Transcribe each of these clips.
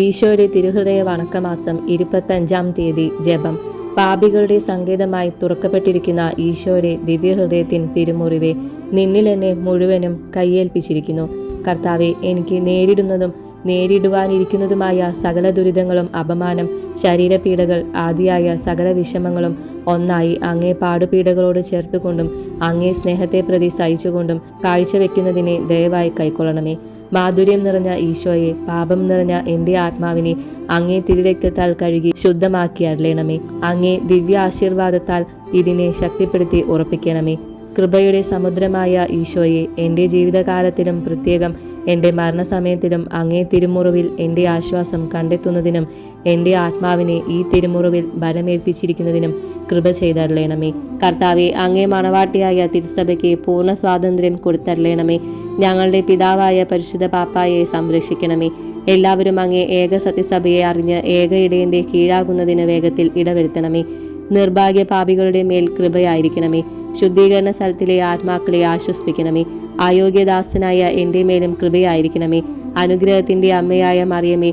ഈശോയുടെ തിരുഹൃദയ വണക്കമാസം ഇരുപത്തഞ്ചാം തീയതി ജപം. പാപികളുടെ സങ്കേതമായി തുറക്കപ്പെട്ടിരിക്കുന്ന ഈശോയുടെ ദിവ്യഹൃദയത്തിൻ തിരുമുറിവെ നിന്നിൽ എന്നെ മുഴുവനും കയ്യേൽപ്പിച്ചിരിക്കുന്നു കർത്താവെ എനിക്ക് നേരിടുന്നതും നേരിടുവാനിരിക്കുന്നതുമായ സകല ദുരിതങ്ങളും അപമാനം ശരീരപീഡകൾ ആദിയായ സകല വിഷമങ്ങളും ഒന്നായി അങ്ങേ പാടുപീഡകളോട് ചേർത്തുകൊണ്ടും അങ്ങേ സ്നേഹത്തെ പ്രതി സഹിച്ചുകൊണ്ടും കാഴ്ചവെക്കുന്നതിനെ ദയവായി കൈക്കൊള്ളണമേ. മാധുര്യം നിറഞ്ഞ ഈശോയെ പാപം നിറഞ്ഞ എന്റെ ആത്മാവിനെ അങ്ങേ തിരുരക്തത്താൽ കഴുകി ശുദ്ധമാക്കി അരുളണമേ. അങ്ങേ ദിവ്യ ആശീർവാദത്താൽ ഇതിനെ ശക്തിപ്പെടുത്തി ഉറപ്പിക്കണമേ. കൃപയുടെ സമുദ്രമായ ഈശോയെ എന്റെ ജീവിതകാലത്തിലും പ്രത്യേകം എന്റെ മരണസമയത്തിലും അങ്ങേ തിരുമുറിവിൽ എന്റെ ആശ്വാസം കണ്ടെത്തുന്നതിനും എന്റെ ആത്മാവിനെ ഈ തിരുമുറിവിൽ ബലമേൽപ്പിച്ചിരിക്കുന്നതിനും കൃപ ചെയ്തരളയണമേ. കർത്താവെ അങ്ങേ മണവാട്ടിയായ തിരുസഭയ്ക്ക് പൂർണ സ്വാതന്ത്ര്യം കൊടുത്തരളയണമേ. ഞങ്ങളുടെ പിതാവായ പരിശുദ്ധ പാപ്പായെ സംരക്ഷിക്കണമേ. എല്ലാവരും അങ്ങേ ഏക സത്യസഭയെ അറിഞ്ഞ് ഏക ഇടയന്റെ കീഴാകുന്നതിന് വേഗത്തിൽ ഇടവരുത്തണമേ. നിർഭാഗ്യ പാപികളുടെ മേൽ കൃപയായിരിക്കണമേ. ശുദ്ധീകരണ സ്ഥലത്തിലെ ആത്മാക്കളെ ആശ്വസിപ്പിക്കണമേ. അയോഗ്യദാസനായ എന്റെ മേലും കൃപയായിരിക്കണമേ. അനുഗ്രഹത്തിന്റെ അമ്മയായ മറിയമേ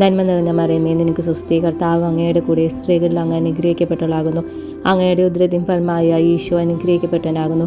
നന്മ നിറഞ്ഞ മറിയമേ നിനക്ക് സുസ്ഥി കർത്താവ് അങ്ങയുടെ കൂടെ സ്ത്രീകളിൽ അങ്ങ് അനുഗ്രഹിക്കപ്പെട്ടവളാകുന്നു. അങ്ങയുടെ ഉദ്രതിൻ ഫലമായ ഈശോ അനുഗ്രഹിക്കപ്പെട്ടവനാകുന്നു.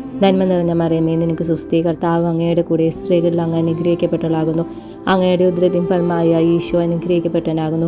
നന്മ നിറഞ്ഞ മറിയമേ നിനക്ക് സുസ്ഥി കർത്താവ് അങ്ങയുടെ കൂടെ സ്ത്രീകളിൽ അങ്ങ് അനുഗ്രഹിക്കപ്പെട്ടവളാകുന്നു. അങ്ങയുടെ ഉദ്രതിൻ ഫലമായ ഈശോ അനുഗ്രഹിക്കപ്പെട്ടവനാകുന്നു.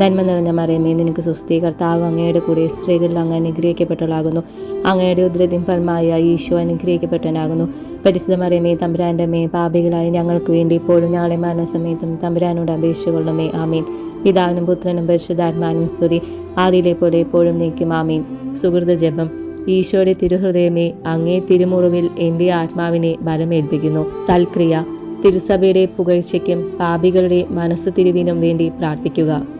നന്മ നിറഞ്ഞ മറിയമേ നിനക്ക് സുസ്ഥി കർത്താവ് അങ്ങയുടെ കൂടെ സ്ത്രീകളിൽ അങ്ങ് അനുഗ്രഹിക്കപ്പെട്ടവളാകുന്നു. അങ്ങയുടെ ഉദ്രതിൻ ഫലമായ ഈശോ അനുഗ്രഹിക്കപ്പെട്ടവനാകുന്നു. പരിശുദ്ധ മറിയമേ തമ്പുരാന്റെ മേ പാപികളായ ഞങ്ങൾക്ക് വേണ്ടി ഇപ്പോഴും ഞങ്ങളെ മരണസമയത്തും തമ്പുരാനോട് അപേക്ഷിച്ചുകൊള്ളണമേ ആമീൻ. പിതാവിനും പുത്രനും പരിശുദ്ധാത്മാനും സ്തുതി. ആദിയിലെ പോലെ എപ്പോഴും നീക്കും ആമീൻ. സുഹൃത ജപം. ഈശോയുടെ തിരുഹൃദയമേ അങ്ങേ തിരുമുറിവിൽ എന്റെ ആത്മാവിനെ ബലമേൽപ്പിക്കുന്നു. സൽക്രിയ. തിരുസഭയുടെ പുകഴ്ചയ്ക്കും പാപികളുടെ മനസ്സു തിരിവിനും വേണ്ടി പ്രാർത്ഥിക്കുക.